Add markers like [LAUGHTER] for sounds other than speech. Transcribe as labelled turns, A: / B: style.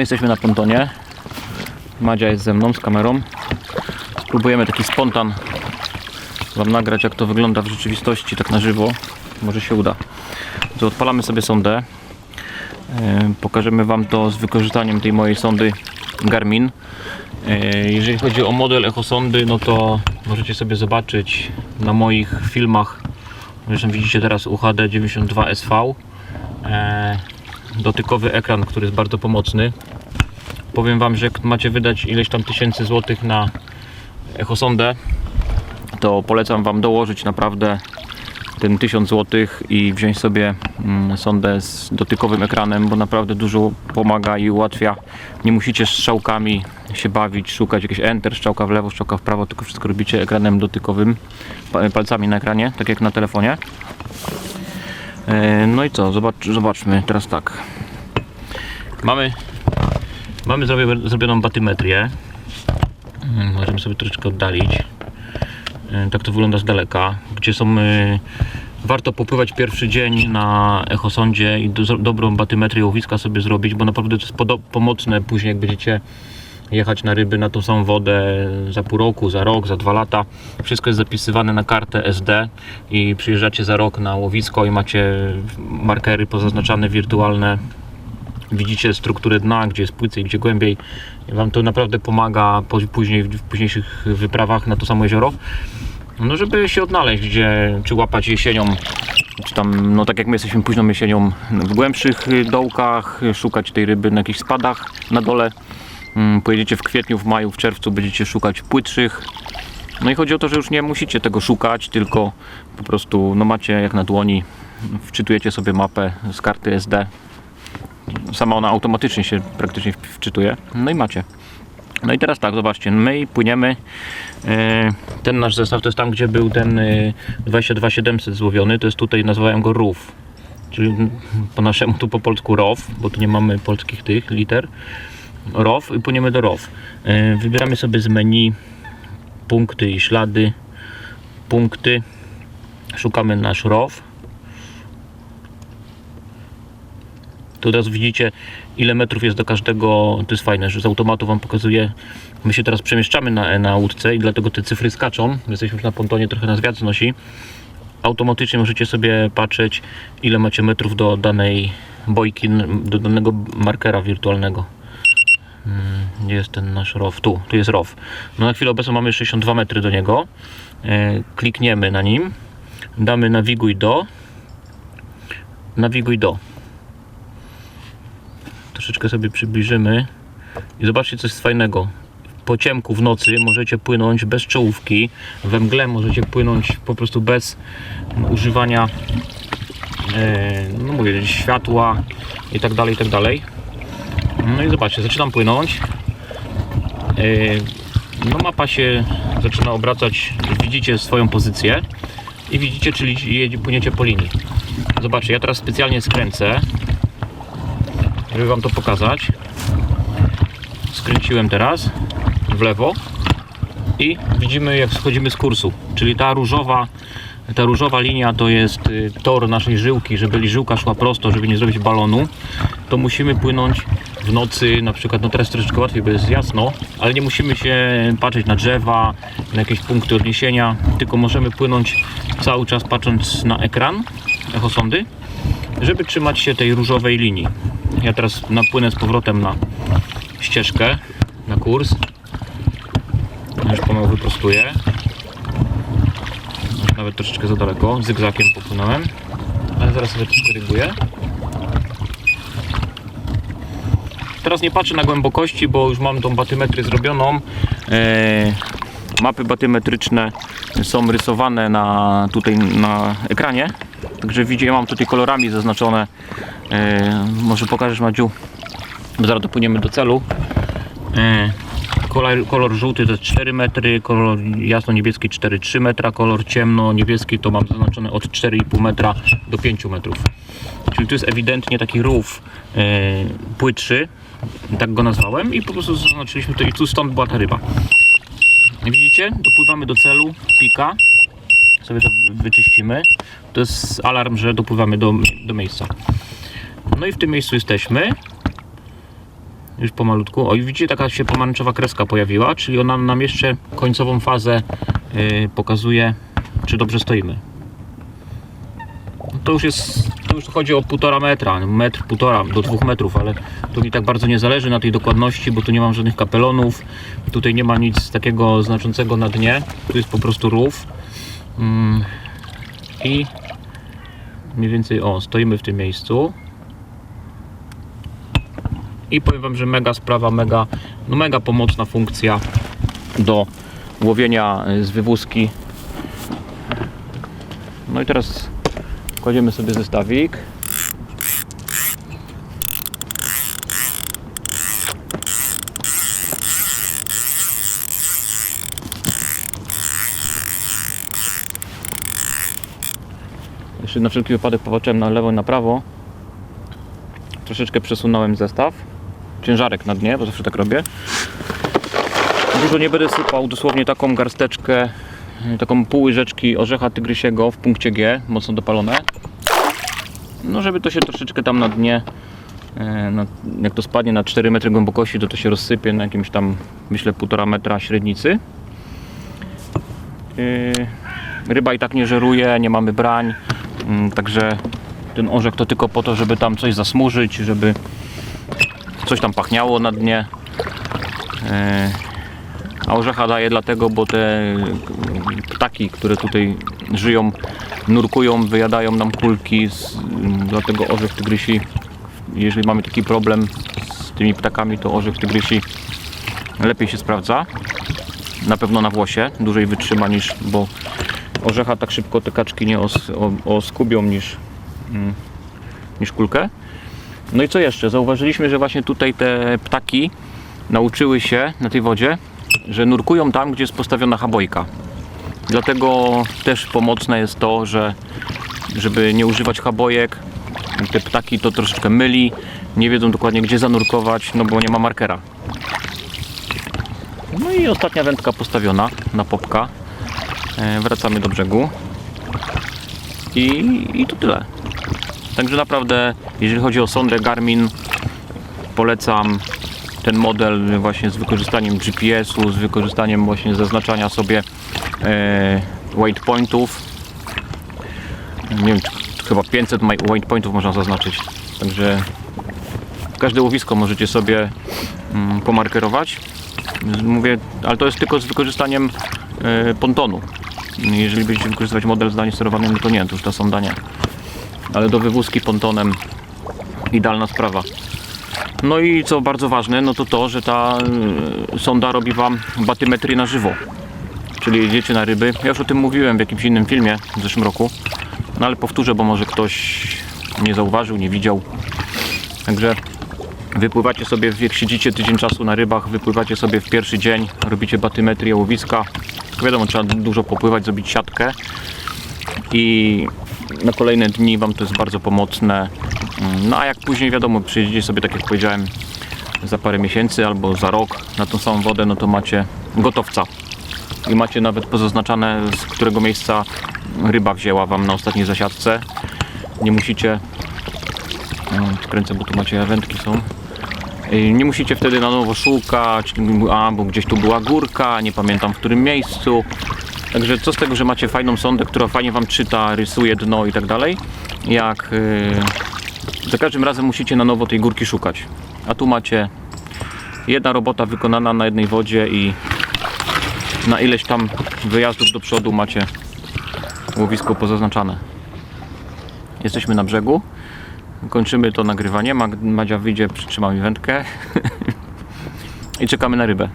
A: My jesteśmy na pontonie. Madzia jest ze mną z kamerą. Spróbujemy taki spontan Wam nagrać, jak to wygląda w rzeczywistości, tak na żywo. Może się uda. To odpalamy sobie sondę. Pokażemy Wam to z wykorzystaniem tej mojej sondy Garmin. Jeżeli chodzi o model echosondy, no to możecie sobie zobaczyć na moich filmach. Zresztą widzicie teraz UHD 92 SV. E, Dotykowy ekran, który jest bardzo pomocny. Powiem Wam, że jak macie wydać ileś tam tysięcy złotych na echosondę, to polecam Wam dołożyć naprawdę ten 1000 zł i wziąć sobie mm, sondę z dotykowym ekranem, bo naprawdę dużo pomaga i ułatwia. Nie musicie strzałkami się bawić, szukać jakieś enter, strzałka w lewo, strzałka w prawo, tylko wszystko robicie ekranem dotykowym, pa- palcami na ekranie, tak jak na telefonie. E, No i co, Zobacz, zobaczmy teraz tak. Mamy, mamy zrobioną batymetrię. Mm, Możemy sobie troszeczkę oddalić. E, Tak to wygląda z daleka, gdzie są. e, Warto popływać pierwszy dzień na echosondzie i do, dobrą batymetrię łowiska sobie zrobić, bo naprawdę to jest pomocne później, jak będziecie jechać na ryby na tą samą wodę za pół roku, za rok, za dwa lata. Wszystko jest zapisywane na kartę SD i przyjeżdżacie za rok na łowisko i macie markery pozaznaczane wirtualne. Widzicie strukturę dna, gdzie jest płycej, gdzie głębiej. Wam to naprawdę pomaga po- później w późniejszych wyprawach na to samo jezioro. No, żeby się odnaleźć, gdzie czy łapać jesienią, czy tam, no tak jak my jesteśmy późną jesienią w głębszych dołkach, szukać tej ryby na jakichś spadach na dole. Mm, Pojedziecie w kwietniu, w maju, w czerwcu, będziecie szukać płytszych. No i chodzi o to, że już nie musicie tego szukać, tylko po prostu no macie jak na dłoni, wczytujecie sobie mapę z karty SD. Sama ona automatycznie się praktycznie wczytuje. No i macie. No i teraz tak, zobaczcie, my płyniemy. e, Ten nasz zestaw to jest tam, gdzie był ten e, 22700 złowiony. To jest tutaj, nazywałem go RUF. Czyli po naszemu tu po polsku ROW, bo tu nie mamy polskich tych liter. ROW i płyniemy do ROW. E, Wybieramy sobie z menu punkty i ślady. Punkty. Szukamy nasz ROW. Tu teraz widzicie ile metrów jest do każdego, to jest fajne, że z automatu Wam pokazuje, my się teraz przemieszczamy na, na łódce i dlatego te cyfry skaczą, jesteśmy już na pontonie, trochę nas wiatr znosi. Automatycznie możecie sobie patrzeć ile macie metrów do danej bojki, do danego markera wirtualnego. Mm, Gdzie jest ten nasz ROW? Tu, tu jest ROW. No na chwilę obecną mamy 62 metry do niego. E, klikniemy na nim, damy nawiguj do, nawiguj do troszeczkę sobie przybliżymy i zobaczcie coś fajnego. Po ciemku w nocy możecie płynąć bez czołówki, we mgle możecie płynąć po prostu bez używania e, no mówię, światła i tak dalej, i tak dalej. No i zobaczcie, zaczynam płynąć. E, No mapa się zaczyna obracać, widzicie swoją pozycję i widzicie, czyli płyniecie po linii. Zobaczcie, ja teraz specjalnie skręcę, żeby Wam to pokazać. Skręciłem teraz w lewo i widzimy jak schodzimy z kursu. Czyli ta różowa, ta różowa linia to jest y, tor naszej żyłki, żeby żyłka szła prosto, żeby nie zrobić balonu, to musimy płynąć w nocy, na przykład, no teraz troszeczkę łatwiej, bo jest jasno, ale nie musimy się patrzeć na drzewa, na jakieś punkty odniesienia, tylko możemy płynąć cały czas patrząc na ekran echosondy, żeby trzymać się tej różowej linii. Ja teraz napłynę z powrotem na ścieżkę, na kurs. Już pomału wyprostuję. Nawet troszeczkę za daleko, zygzakiem popłynąłem. Ale zaraz sobie to skoryguję. Teraz nie patrzę na głębokości, bo już mam tą batymetrię zrobioną. Eee, mapy batymetryczne są rysowane na, tutaj na ekranie. Także ja mam tutaj kolorami zaznaczone. E, może pokażesz Madziu, zaraz dopłyniemy do celu. Kolor, kolor żółty to jest 4 metry, kolor jasno-niebieski 4,3 metra, kolor ciemno-niebieski to mam zaznaczone od 4,5 metra do 5 metrów. Czyli tu jest ewidentnie taki rów e, płytszy, tak go nazwałem i po prostu zaznaczyliśmy to i tu stąd była ta ryba. Widzicie? Dopływamy do celu, pika, sobie to wyczyścimy. To jest alarm, że dopływamy do, do miejsca. No i w tym miejscu jesteśmy. Już pomalutku. O i widzicie, taka się pomarańczowa kreska pojawiła, czyli ona nam jeszcze końcową fazę yy, pokazuje, czy dobrze stoimy. To już jest, to już chodzi o półtora metra, metr, półtora do dwóch metrów, ale tu mi tak bardzo nie zależy na tej dokładności, bo tu nie mam żadnych kapelonów, tutaj nie ma nic takiego znaczącego na dnie, tu jest po prostu rów. Mm, I mniej więcej, o, stoimy w tym miejscu. I powiem Wam, że mega sprawa, mega, no mega pomocna funkcja do łowienia y, z wywózki. No i teraz kładziemy sobie zestawik. Jeszcze na wszelki wypadek popatrzyłem na lewo i na prawo. Troszeczkę przesunąłem zestaw. Ciężarek na dnie, bo zawsze tak robię. Dużo nie będę sypał, dosłownie taką garsteczkę, y, taką pół łyżeczki orzecha tygrysiego w punkcie G, mocno dopalone. No żeby to się troszeczkę tam na dnie, e, jak to spadnie na 4 metry głębokości, to to się rozsypie na jakimś tam, myślę, 1,5 metra średnicy. Yy, Ryba i tak nie żeruje, nie mamy brań, mm, także ten orzech to tylko po to, żeby tam coś zasmużyć, żeby coś tam pachniało na dnie. Yy, A orzecha daje dlatego, bo te ptaki, które tutaj żyją, nurkują, wyjadają nam kulki, dlatego orzech tygrysi, jeżeli mamy taki problem z tymi ptakami, to orzech tygrysi lepiej się sprawdza. Na pewno na włosie, dłużej wytrzyma niż, bo orzecha tak szybko te kaczki nie os, o, oskubią niż, mm, niż kulkę. No i co jeszcze? Zauważyliśmy, że właśnie tutaj te ptaki nauczyły się na tej wodzie, że nurkują tam, gdzie jest postawiona habojka. Dlatego też pomocne jest to, że żeby nie używać habojek, te ptaki to troszeczkę myli, nie wiedzą dokładnie gdzie zanurkować, no bo nie ma markera. No i ostatnia wędka postawiona na popka. E, Wracamy do brzegu. I, I to tyle. Także naprawdę, jeżeli chodzi o sondę Garmin, polecam ten model właśnie z wykorzystaniem GPS-u, z wykorzystaniem właśnie zaznaczania sobie e, waypointów. Nie wiem, chyba 500 maj- waypointów można zaznaczyć. Także każde łowisko możecie sobie mm, pomarkerować. Mówię, ale to jest tylko z wykorzystaniem e, pontonu. Jeżeli będziecie wykorzystywać model zdalnie sterowany, no to nie, to już ta sonda nie. Ale do wywózki pontonem idealna sprawa. No i co bardzo ważne, no to to, że ta y, sonda robi Wam batymetrię na żywo. Czyli jedziecie na ryby. Ja już o tym mówiłem w jakimś innym filmie w zeszłym roku. No ale powtórzę, bo może ktoś nie zauważył, nie widział. Także wypływacie sobie, jak siedzicie tydzień czasu na rybach, wypływacie sobie w pierwszy dzień, robicie batymetrię łowiska. Wiadomo, trzeba dużo popływać, zrobić siatkę. I na kolejne dni Wam to jest bardzo pomocne. Mm, No a jak później wiadomo, przyjedziecie sobie, tak jak powiedziałem, za parę miesięcy albo za rok na tą samą wodę, no to macie gotowca. I macie nawet pozaznaczane, z którego miejsca ryba wzięła Wam na ostatniej zasiadce. Nie musicie... Mm, Kręcę, bo tu macie wędki są. Nie musicie wtedy na nowo szukać, a bo gdzieś tu była górka, nie pamiętam w którym miejscu. Także co z tego, że macie fajną sondę, która fajnie Wam czyta, rysuje dno i tak dalej, jak yy, za każdym razem musicie na nowo tej górki szukać. A tu macie jedna robota wykonana na jednej wodzie i na ileś tam wyjazdów do przodu macie łowisko pozaznaczane. Jesteśmy na brzegu. Kończymy to nagrywanie. Madzia wyjdzie, przytrzyma mi wędkę [LAUGHS] i czekamy na rybę.